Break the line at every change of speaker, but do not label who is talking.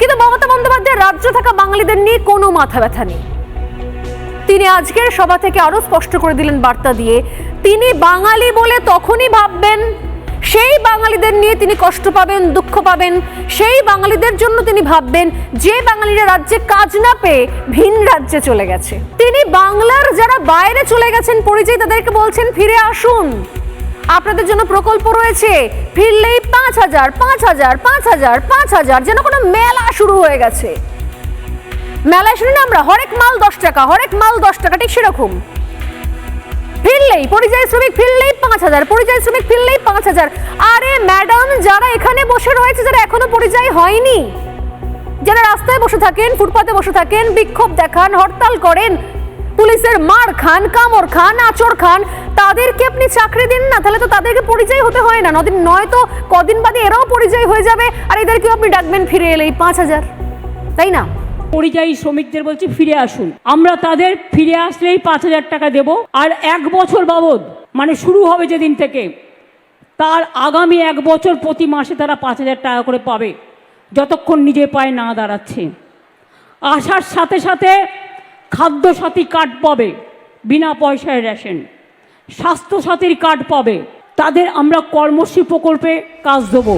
কিন্তু মমতা বন্দ্যোপাধ্যায় রাজ্য থাকা বাঙালিদের নিয়ে কোনো মাথা ব্যথা নেই। তিনি আজকের সভা থেকে আরও স্পষ্ট করে দিলেন বার্তা দিয়ে, তিনি বাঙালি বলে তখনই ভাববেন, সেই বাঙালিদের নিয়ে তিনি কষ্ট পাবেন, দুঃখ পাবেন, সেই বাঙালিদের জন্য তিনি ভাববেন, যে বাঙালিরা রাজ্যে কাজ না পেয়ে ভিন রাজ্যে চলে গেছে। তিনি বাংলার যারা বাইরে চলে গেছেন পরিচয় তাদেরকে বলছেন, ফিরে আসুন। আপনাদের জন্য প্রকল্প রয়েছে। ফিরলেই পাঁচ হাজার পাঁচ হাজার পাঁচ হাজার পাঁচ হাজার, যেন কোনো মেলা শুরু হয়ে গেছে। মেলায় শুনি না আমরা, হরেক মাল দশ টাকা, হরেক মাল দশ টাকা, ঠিক সেরকম। ফিরলেই পরিযায়ী শ্রমিক ফিরলেই পাঁচ হাজার, পরিযায়ী শ্রমিক ফিরলেই পাঁচ হাজার। আরে ম্যাডাম, যারা এখানে বসে রয়েছে, যারা এখনও পরিযায়ী হয়নি, যারা রাস্তায় বসে থাকেন, ফুটপাতে বসে থাকেন, বিক্ষোভ দেখান, হরতাল করেন পুলিশের মার খান কামড় খান আচর খান, তাদেরকে আপনি চাকরি দিন না, তাহলে তো তাদেরকে পরিচয় হতে হয় না। নদিন নয় তো, কদিন বাদে এরাও পরিচয় হয়ে যাবে, আর এদেরকেও আপনি ডাকবেন ফিরে এলেই পাঁচ হাজার। তাই না?
পরিযায়ী শ্রমিকদের বলছি, ফিরে আসুন। আমরা তাদের ফিরে আসলেই পাঁচ হাজার টাকা দেব। আর এক বছর বাবদ মানে শুরু হবে যেদিন থেকে, তার আগামী এক বছর প্রতি মাসে তারা পাঁচ হাজার টাকা করে পাবে, যতক্ষণ নিজে পায়ে না দাঁড়াচ্ছে। আসার সাথে সাথে খাদ্যসাথী কার্ড পাবে, বিনা পয়সায় রেশন স্বাস্থ্যসাথীর কার্ড পাবে, তাদের আমরা কর্মশ্রী প্রকল্পে কাজ দেবো।